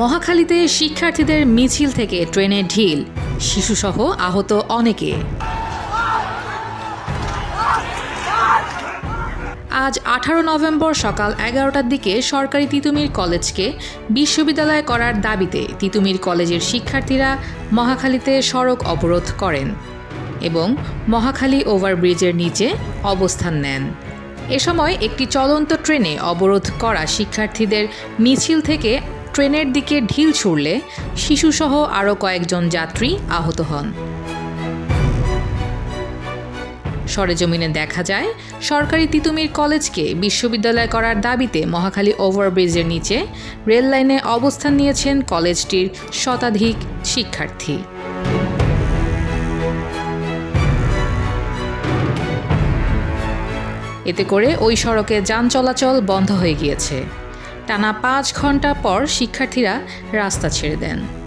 মহাখালীতে শিক্ষার্থীদের মিছিল থেকে ট্রেনে ঢিল। শিশুসহ আহত অনেকে। আজ আঠারো নভেম্বর সকাল এগারোটার দিকে সরকারি তিতুমির কলেজকে বিশ্ববিদ্যালয় করার দাবিতে তিতুমির কলেজের শিক্ষার্থীরা মহাখালীতে সড়ক অবরোধ করেন এবং মহাখালী ওভারব্রিজের নিচে অবস্থান নেন। এ সময় একটি চলন্ত ট্রেনে অবরোধ করা শিক্ষার্থীদের মিছিল থেকে ট্রেনের দিকে ঢিল ছুড়লে শিশুসহ আরও কয়েকজন যাত্রী আহত হন। সরেজমিনে দেখা যায়, সরকারি তিতুমির কলেজকে বিশ্ববিদ্যালয় করার দাবিতে মহাখালী ওভারব্রিজের নিচে রেল লাইনে অবস্থান নিয়েছেন কলেজটির শতাধিক শিক্ষার্থী। এতে করে ওই সড়কে যান চলাচল বন্ধ হয়ে গিয়েছে। টানা পাঁচ ঘণ্টা পর শিক্ষার্থীরা রাস্তা ছেড়ে দেন।